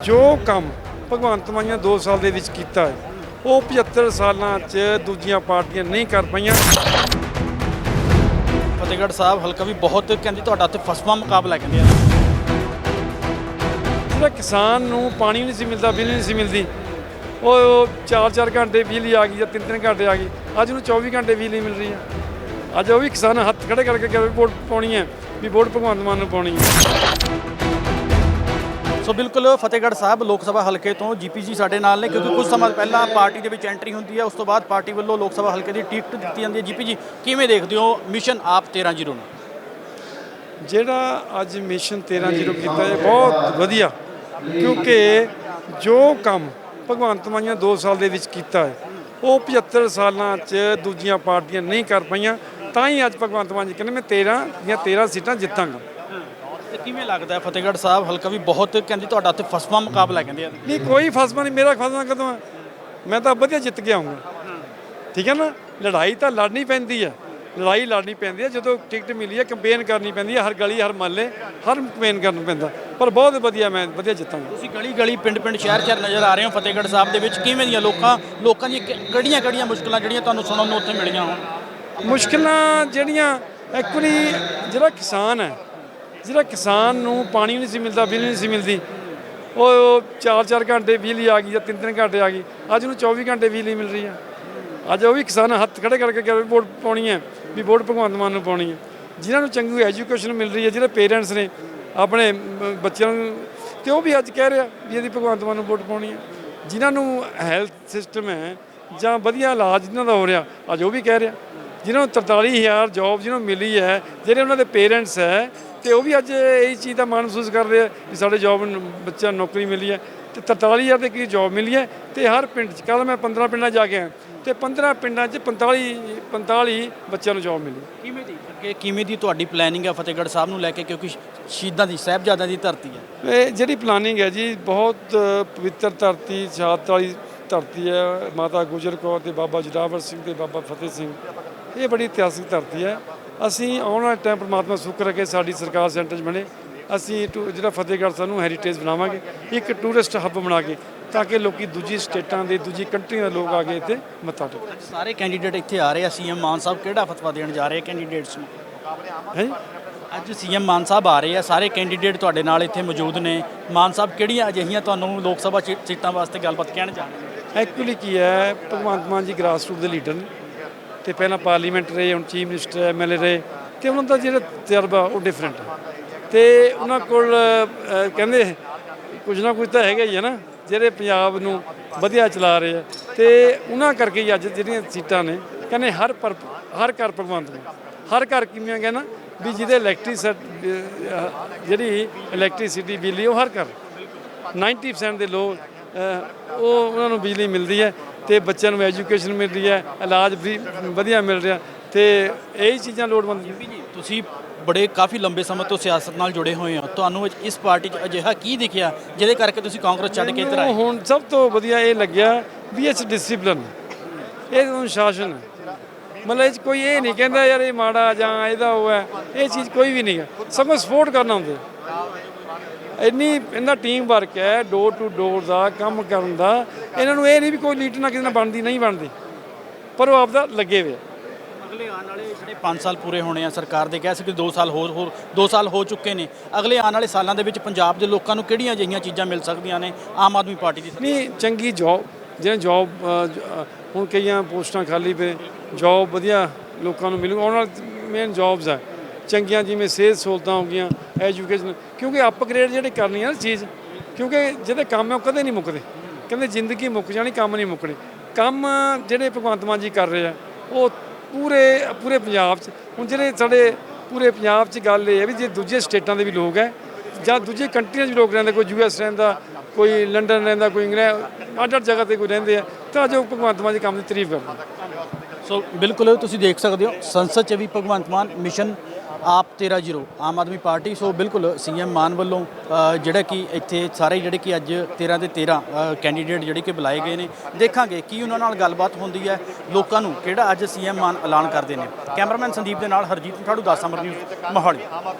ਜੋ ਕੰਮ ਭਗਵੰਤ ਮਾਨ ਨੇ 2 ਸਾਲ ਦੇ ਵਿੱਚ ਕੀਤਾ ਹੈ ਉਹ 75 ਸਾਲਾਂ 'ਚ ਦੂਜੀਆਂ ਪਾਰਟੀਆਂ ਨਹੀਂ ਕਰ ਪਈਆਂ। ਫਤਿਹਗੜ੍ਹ ਸਾਹਿਬ ਹਲਕਾ ਵੀ ਬਹੁਤ ਕਹਿੰਦੇ ਤੁਹਾਡਾ ਤੇ ਫਸਵਾ ਮੁਕਾਬਲਾ ਕਹਿੰਦੇ ਆ। ਜਿਹੜਾ ਕਿਸਾਨ ਨੂੰ ਪਾਣੀ ਨਹੀਂ ਸੀ ਮਿਲਦਾ ਬਿਜਲੀ ਨਹੀਂ ਸੀ ਮਿਲਦੀ ਉਹ 4-4 ਘੰਟੇ ਬਿਜਲੀ ਆ ਗਈ ਜਾਂ 3-3 ਘੰਟੇ ਆ ਗਈ ਅੱਜ ਨੂੰ 24 ਘੰਟੇ ਬਿਜਲੀ ਮਿਲ ਰਹੀ ਹੈ। ਅੱਜ ਉਹ ਵੀ ਕਿਸਾਨ ਹੱਥ ਖੜੇ ਕਰਕੇ ਕਹਿੰਦੇ ਵੋਟ ਪਾਉਣੀ ਹੈ ਵੀ ਵੋਟ ਭਗਵੰਤ ਮਾਨ ਨੂੰ ਪਾਉਣੀ ਹੈ। ਸੋ ਬਿਲਕੁਲ ਫਤਿਹਗੜ੍ਹ ਸਾਹਿਬ ਲੋਕ ਸਭਾ ਹਲਕੇ ਤੋਂ ਜੀਪੀਜੀ ਸਾਡੇ ਨਾਲ ਨੇ, ਕਿਉਂਕਿ ਕੁਝ ਸਮਾਂ ਪਹਿਲਾਂ ਪਾਰਟੀ ਦੇ ਵਿੱਚ ਐਂਟਰੀ ਹੁੰਦੀ ਹੈ, ਉਸ ਤੋਂ ਬਾਅਦ ਪਾਰਟੀ ਵੱਲੋਂ ਲੋਕ ਸਭਾ ਹਲਕੇ ਦੀ ਟਿਕਟ ਦਿੱਤੀ ਜਾਂਦੀ ਹੈ। ਜੀਪੀਜੀ ਕਿਵੇਂ ਦੇਖਦੇ ਹੋ ਮਿਸ਼ਨ ਆਪ 13 ਨੂੰ? ਜਿਹੜਾ ਅੱਜ ਮਿਸ਼ਨ 13-0 ਕੀਤਾ ਹੈ ਬਹੁਤ ਵਧੀਆ, ਕਿਉਂਕਿ ਜੋ ਕੰਮ ਭਗਵੰਤ ਮਾਨ ਨੇ 2 ਸਾਲ ਦੇ ਵਿੱਚ ਕੀਤਾ ਹੈ, ਉਹ 75 ਸਾਲਾਂ 'ਚ ਦੂਜੀਆਂ ਪਾਰਟੀਆਂ ਨਹੀਂ ਕਰ ਪਈਆਂ, ਤਾਂ ਹੀ ਅੱਜ ਭਗਵੰਤ ਮਾਨ ਜੀ ਕਹਿੰਦੇ, ਮੈਂ 13 ਦੀਆਂ 13 ਸੀਟਾਂ ਜਿੱਤਾਂਗਾ। ਤੇ ਕਿਵੇਂ ਲੱਗਦਾ ਫਤਿਹਗੜ੍ਹ ਸਾਹਿਬ ਹਲਕਾ ਵੀ ਬਹੁਤ ਕਹਿੰਦੇ ਤੁਹਾਡਾ ਤੇ ਫਸਵਾ ਮੁਕਾਬਲਾ ਕਹਿੰਦੇ ਆ ਨਹੀਂ ਕੋਈ ਫਸਵਾ ਨਹੀਂ ਮੇਰਾ ਫਸਵਾ ਕਦੋਂ ਹੈ? ਮੈਂ ਤਾਂ ਵਧੀਆ ਜਿੱਤ ਕੇ ਆਉਂਗਾ ਠੀਕ ਹੈ ਨਾ? ਲੜਾਈ ਤਾਂ ਲੜਨੀ ਪੈਂਦੀ ਹੈ। ਲੜਾਈ ਲੜਨੀ ਪੈਂਦੀ ਹੈ ਜਦੋਂ ਟਿਕਟ ਮਿਲੀ ਹੈ ਕੰਪੇਨ ਕਰਨੀ ਪੈਂਦੀ ਹੈ ਹਰ ਗਲੀ ਹਰ ਮਹੱਲੇ ਹਰ ਕੰਪੇਨ ਕਰਨਾ ਪੈਂਦਾ। ਪਰ ਬਹੁਤ ਵਧੀਆ ਮੈਂ ਵਧੀਆ ਜਿੱਤਾਂਗਾ। ਤੁਸੀਂ ਗਲੀ ਗਲੀ ਪਿੰਡ ਪਿੰਡ ਸ਼ਹਿਰ ਸ਼ਹਿਰ ਨਜ਼ਰ ਆ ਰਹੇ ਹੋ ਫਤਿਹਗੜ੍ਹ ਸਾਹਿਬ ਦੇ ਵਿੱਚ। ਕਿਵੇਂ ਦੀਆਂ ਲੋਕਾਂ ਲੋਕਾਂ ਦੀਆਂ ਕਿਹੜੀਆਂ ਕਿਹੜੀਆਂ ਮੁਸ਼ਕਲਾਂ ਜਿਹੜੀਆਂ ਤੁਹਾਨੂੰ ਸੁਣਨ ਨੂੰ ਉੱਥੇ ਮਿਲੀਆਂ ਹੋਣ? ਮੁਸ਼ਕਲਾਂ ਜਿਹੜੀਆਂ ਐਕਚੁਅਲੀ ਜਿਹੜਾ ਕਿਸਾਨ ਹੈ ਜਿਹੜਾ ਕਿਸਾਨ ਨੂੰ ਪਾਣੀ ਨਹੀਂ ਸੀ ਮਿਲਦਾ ਬਿਜਲੀ ਨਹੀਂ ਸੀ ਮਿਲਦੀ, ਉਹ 4-4 ਘੰਟੇ ਬਿਜਲੀ ਆ ਗਈ ਜਾਂ 3-3 ਘੰਟੇ ਆ ਗਈ, ਅੱਜ ਨੂੰ 24 ਘੰਟੇ ਬਿਜਲੀ ਮਿਲ ਰਹੀ ਹੈ ਅੱਜ ਉਹ ਵੀ ਕਿਸਾਨ ਹੱਥ ਖੜੇ ਕਰਕੇ ਕਹਿੰਦੇ ਵੋਟ ਪਾਉਣੀ ਹੈ, ਵੀ ਵੋਟ ਭਗਵੰਤ ਮਾਨ ਨੂੰ ਪਾਉਣੀ ਹੈ। ਜਿਨ੍ਹਾਂ ਨੂੰ ਚੰਗੀ ਐਜੂਕੇਸ਼ਨ ਮਿਲ ਰਹੀ ਹੈ, ਜਿਹੜੇ ਪੇਰੈਂਟਸ ਨੇ ਆਪਣੇ ਬੱਚਿਆਂ ਨੂੰ, ਤੇ ਉਹ ਵੀ ਅੱਜ ਕਹਿ ਰਿਹਾ ਵੀ ਇਹਦੀ ਭਗਵੰਤ ਮਾਨ ਨੂੰ ਵੋਟ ਪਾਉਣੀ ਹੈ। ਜਿਨ੍ਹਾਂ ਨੂੰ ਹੈਲਥ ਸਿਸਟਮ ਹੈ ਜਾਂ ਵਧੀਆ ਇਲਾਜ ਜਿਨ੍ਹਾਂ ਦਾ ਹੋ ਰਿਹਾ, ਅੱਜ ਉਹ ਵੀ ਕਹਿ ਰਿਹਾ। ਜਿਨ੍ਹਾਂ ਨੂੰ 43000 ਜੌਬ ਜਿਹਨਾਂ ਨੂੰ ਮਿਲੀ ਹੈ, ਜਿਹੜੇ ਉਹਨਾਂ ਦੇ ਪੇਰੈਂਟਸ ਹੈ ਤੇ ਉਹ ਵੀ ਅੱਜ ਇਹ ਚੀਜ਼ ਦਾ ਮਾਣ ਮਹਿਸੂਸ ਕਰਦੇ ਆ ਕਿ ਸਾਡੇ ਜੌਬ ਬੱਚਿਆਂ ਨੂੰ ਨੌਕਰੀ ਮਿਲੀ ਹੈ। ਤੇ 43000 ਦੇ ਕੀ ਜੌਬ ਮਿਲੀ ਹੈ ਤੇ ਹਰ ਪਿੰਡ 'ਚ ਕੱਲ ਮੈਂ 15 ਪਿੰਡਾਂ ਜਾ ਕੇ ਆਇਆ। ਤੇ 15 ਪਿੰਡਾਂ 'ਚ 45 45 ਬੱਚਿਆਂ ਨੂੰ ਜੌਬ ਮਿਲੀ। ਕਿਵੇਂ ਦੀ ਅੱਗੇ ਕਿਵੇਂ ਦੀ ਤੁਹਾਡੀ ਪਲੈਨਿੰਗ ਹੈ ਫਤਿਹਗੜ੍ਹ ਸਾਹਿਬ ਨੂੰ ਲੈ ਕੇ? ਕਿਉਂਕਿ ਸ਼ਹੀਦਾਂ ਦੀ ਸਾਹਿਬਜ਼ਾਦਿਆਂ ਦੀ ਧਰਤੀ ਹੈ। ਇਹ ਜਿਹੜੀ ਪਲਾਨਿੰਗ ਹੈ ਜੀ ਬਹੁਤ ਪਵਿੱਤਰ ਧਰਤੀ ਸ਼ਹਾਦਤ ਵਾਲੀ ਧਰਤੀ ਹੈ। ਮਾਤਾ ਗੁਜਰ ਕੌਰ ਤੇ ਬਾਬਾ ਜੋਰਾਵਰ ਸਿੰਘ ਤੇ ਬਾਬਾ ਫਤਿਹ ਸਿੰਘ। ਇਹ ਬੜੀ ਇਤਿਹਾਸਿਕ ਧਰਤੀ ਹੈ। ਅਸੀਂ ਆਉਣ ਵਾਲੇ ਟਾਈਮ ਪਰਮਾਤਮਾ ਸੁੱਖ ਰੱਖੇ ਸਾਡੀ ਸਰਕਾਰ ਸੈਂਟਰ 'ਚ ਬਣੇ। ਅਸੀਂ ਜਿਹੜਾ ਫਤਿਹਗੜ੍ਹ ਸਾਹਿਬ ਨੂੰ ਹੈਰੀਟੇਜ ਬਣਾਵਾਂਗੇ ਇੱਕ ਟੂਰਿਸਟ ਹੱਬ ਬਣਾ ਕੇ ਤਾਂ ਕਿ ਲੋਕੀ ਦੂਜੀ ਸਟੇਟਾਂ ਦੇ ਦੂਜੀ ਕੰਟਰੀਆਂ ਦੇ ਲੋਕ ਆ ਕੇ ਇੱਥੇ ਮੱਥਾ ਟੇਕਣ। ਸਾਰੇ ਕੈਂਡੀਡੇਟ ਇੱਥੇ ਆ ਰਹੇ ਆ ਸੀਐਮ ਮਾਨ ਸਾਹਿਬ ਕਿਹੜਾ ਫਤਵਾ ਦੇਣ ਜਾ ਰਹੇ ਕੈਂਡੀਡੇਟਸ ਨੂੰ? ਹੈ? ਅੱਜ ਸੀਐਮ ਮਾਨ ਸਾਹਿਬ ਆ ਰਹੇ ਆ ਸਾਰੇ ਕੈਂਡੀਡੇਟ ਤੁਹਾਡੇ ਨਾਲ ਇੱਥੇ ਮੌਜੂਦ ਨੇ। ਮਾਨ ਸਾਹਿਬ ਕਿਹੜੀਆਂ ਅਜਿਹੀਆਂ ਤੁਹਾਨੂੰ ਲੋਕ ਸਭਾ ਸੀਟਾਂ ਵਾਸਤੇ ਗੱਲਬਾਤ ਕਹਿਣ ਜਾ ਰਹੇ ਐਕਚੁਅਲੀ ਕੀ ਹੈ ਭਗਵੰਤ ਮਾਨ ਜੀ ਗ੍ਰਾਸ ਰੂਟ ਦੇ ਲੀਡਰ ਨੇ। ਤੇ ਪਹਿਲਾਂ ਪਾਰਲੀਮੈਂਟ ਰਹੇ, ਹੁਣ ਚੀਫ ਮਿਨਿਸਟਰ ਐਮਐਲਏ ਰਹੇ ਤੇ ਉਹਨਾਂ ਦਾ ਜਿਹੜਾ ਤਜਰਬਾ ਉਹ ਡਿਫਰੈਂਟ ਹੈ ਤੇ ਉਹਨਾਂ ਕੋਲ ਕਹਿੰਦੇ ਕੁਝ ਨਾ ਕੁਝ ਤਾਂ ਹੈਗਾ ਹੀ ਹੈ ਨਾ, ਜਿਹੜੇ ਪੰਜਾਬ ਨੂੰ ਵਧੀਆ ਚਲਾ ਰਹੇ ਆ। ਤੇ ਉਹਨਾਂ ਕਰਕੇ ਹੀ ਅੱਜ ਜਿਹੜੀਆਂ ਸੀਟਾਂ ਨੇ, ਕਹਿੰਦੇ ਹਰ ਪਰ, ਹਰ ਘਰ ਭਗਵੰਤ ਨੇ ਹਰ ਘਰ ਕਿਵੇਂ ਕਹਿੰਦਾ ਵੀ ਜਿਹਦੇ ਇਲੈਕਟ੍ਰਿਸਿਟੀ ਜਿਹੜੀ ਇਲੈਕਟ੍ਰਿਸਿਟੀ ਬਿਜਲੀ ਉਹ ਹਰ ਘਰ 90% ਦੇ ਲੋਕ ਉਹ ਉਹਨਾਂ ਨੂੰ ਬਿਜਲੀ ਮਿਲਦੀ ਹੈ। ਤੇ ਬੱਚਿਆਂ ਨੂੰ ਐਜੂਕੇਸ਼ਨ ਮਿਲ ਰਹੀ ਹੈ ਇਲਾਜ ਵੀ ਵਧੀਆ ਮਿਲ ਰਿਹਾ ਤੇ ਇਹੀ ਚੀਜ਼ਾਂ ਲੋੜਵੰਦ ਨੇ। ਜੀ ਤੁਸੀਂ ਬੜੇ ਕਾਫੀ ਲੰਬੇ ਸਮੇਂ ਤੋਂ ਸਿਆਸਤ ਨਾਲ ਜੁੜੇ ਹੋਏ ਹੋ। ਤੁਹਾਨੂੰ ਇਸ ਪਾਰਟੀ 'ਚ ਅਜਿਹਾ ਕੀ ਦਿਖਿਆ ਜਿਹਦੇ ਕਰਕੇ ਤੁਸੀਂ ਕਾਂਗਰਸ ਛੱਡ ਕੇ ਇੱਧਰ ਆਏ? ਹੁਣ ਸਭ ਤੋਂ ਵਧੀਆ ਇਹ ਲੱਗਿਆ ਵੀ ਇਹ ਡਿਸਪਲਿਨ ਇਹ ਅਨੁਸ਼ਾਸਨ ਮਤਲਬ ਇਹ ਕੋਈ ਇਹ ਨਹੀਂ ਕਹਿੰਦਾ ਯਾਰ ਇਹ ਮਾੜਾ ਜਾਂ ਇਹਦਾ ਉਹ ਹੈ। ਇਹ ਚੀਜ਼ ਕੋਈ ਵੀ ਨਹੀਂ ਹੈ। ਸਗੋਂ ਸਪੋਰਟ ਕਰਨਾ ਹੁੰਦੇ ਇੰਨੀ ਇਹਨਾਂ ਟੀਮ ਵਰਕ ਹੈ ਡੋਰ ਟੂ ਡੋਰ ਦਾ ਕੰਮ ਕਰਨ ਦਾ। ਇਹਨਾਂ ਨੂੰ ਇਹ ਨਹੀਂ ਵੀ ਕੋਈ ਲੀਡਰ ਨਾ ਕਿਸੇ ਨਾਲ ਬਣਦੀ ਨਹੀਂ ਬਣਦੀ। ਪਰ ਉਹ ਆਪਦਾ ਲੱਗੇ ਹੋਏ ਆ। ਅਗਲੇ ਆਉਣ ਵਾਲੇ ਜਿਹੜੇ 5 ਸਾਲ ਪੂਰੇ ਹੋਣੇ ਆ ਸਰਕਾਰ ਦੇ ਕਹਿ ਸਕਦੇ 2 ਸਾਲ ਹੋਰ ਹੋਰ 2 ਸਾਲ ਹੋ ਚੁੱਕੇ ਨੇ। ਅਗਲੇ ਆਉਣ ਵਾਲੇ ਸਾਲਾਂ ਦੇ ਵਿੱਚ ਪੰਜਾਬ ਦੇ ਲੋਕਾਂ ਨੂੰ ਕਿਹੜੀਆਂ ਅਜਿਹੀਆਂ ਚੀਜ਼ਾਂ ਮਿਲ ਸਕਦੀਆਂ ਨੇ? ਆਮ ਆਦਮੀ ਪਾਰਟੀ ਦੀ ਨਹੀਂ ਚੰਗੀ ਜੌਬ ਜਿਹੜੇ ਜੌਬ ਹੁਣ ਕਈਆਂ ਪੋਸਟਾਂ ਖਾਲੀ ਪਏ ਜੌਬ ਵਧੀਆ ਲੋਕਾਂ ਨੂੰ ਮਿਲੂ ਉਹਨਾਂ ਮੇਨ ਜੌਬਸ ਹੈ ਚੰਗੀਆਂ ਜਿਵੇਂ ਸਿਹਤ ਸਹੂਲਤਾਂ ਹੋ ਗਈਆਂ ਐਜੂਕੇਸ਼ਨ ਕਿਉਂਕਿ ਅਪਗ੍ਰੇਡ ਜਿਹੜੇ ਕਰਨੀ ਆ ਨਾ ਚੀਜ਼, ਕਿਉਂਕਿ ਜਿਹਦੇ ਕੰਮ ਹੈ ਉਹ ਕਦੇ ਨਹੀਂ ਮੁੱਕਦੇ। ਕਹਿੰਦੇ ਜ਼ਿੰਦਗੀ ਮੁੱਕ ਜਾਣੀ, ਕੰਮ ਨਹੀਂ ਮੁੱਕਣੇ। ਕੰਮ ਜਿਹੜੇ ਭਗਵੰਤ ਮਾਨ ਜੀ ਕਰ ਰਹੇ ਆ, ਉਹ ਪੂਰੇ ਪੂਰੇ ਪੰਜਾਬ 'ਚ, ਹੁਣ ਜਿਹੜੇ ਸਾਡੇ ਪੂਰੇ ਪੰਜਾਬ 'ਚ ਗੱਲ ਇਹ ਹੈ ਵੀ ਜੇ ਦੂਜੇ ਸਟੇਟਾਂ ਦੇ ਵੀ ਲੋਕ ਹੈ ਜਾਂ ਦੂਜੇ ਕੰਟਰੀਆਂ 'ਚ ਵੀ ਲੋਕ ਰਹਿੰਦੇ, ਕੋਈ ਯੂਐਸ ਰਹਿੰਦਾ, ਕੋਈ ਲੰਡਨ ਰਹਿੰਦਾ, ਕੋਈ ਇੰਗਲੈਂਡ ਅੱਡ ਅੱਡ ਜਗ੍ਹਾ ਤੇ ਕੋਈ ਰਹਿੰਦੇ ਆ, ਤਾਂ ਜੋ ਭਗਵੰਤ ਮਾਨ ਜੀ ਕੰਮ ਦੀ ਤਾਰੀਫ ਕਰਦੇ ਸੋ ਬਿਲਕੁਲ ਤੁਸੀਂ ਦੇਖ ਸਕਦੇ ਹੋ, ਸੰਸਦ 'ਚ ਵੀ ਭਗਵੰਤ ਮਾਨ ਮਿਸ਼ਨ ਆਪ 13 ਆਮ ਆਦਮੀ ਪਾਰਟੀ, ਸੋ ਬਿਲਕੁਲ ਸੀਐਮ ਮਾਨ ਵੱਲੋਂ ਜਿਹੜਾ ਕਿ ਇੱਥੇ ਸਾਰੇ ਜਿਹੜੇ ਕਿ ਅੱਜ 13 ਦੇ 13 ਕੈਂਡੀਡੇਟ ਜਿਹੜੇ ਕਿ ਬੁਲਾਏ ਗਏ ਨੇ, ਦੇਖਾਂਗੇ ਕੀ ਉਹਨਾਂ ਨਾਲ ਗੱਲਬਾਤ ਹੁੰਦੀ ਹੈ, ਲੋਕਾਂ ਨੂੰ ਕਿਹੜਾ ਅੱਜ ਸੀਐਮ ਮਾਨ ਐਲਾਨ ਕਰਦੇ ਨੇ। ਕੈਮਰਾਮੈਨ ਸੰਦੀਪ ਦੇ ਨਾਲ ਹਰਜੀਤ ਠਾੜੂ 10 ਅਮਰ ਨਿਊਜ਼, ਮੋਹਾਲੀ।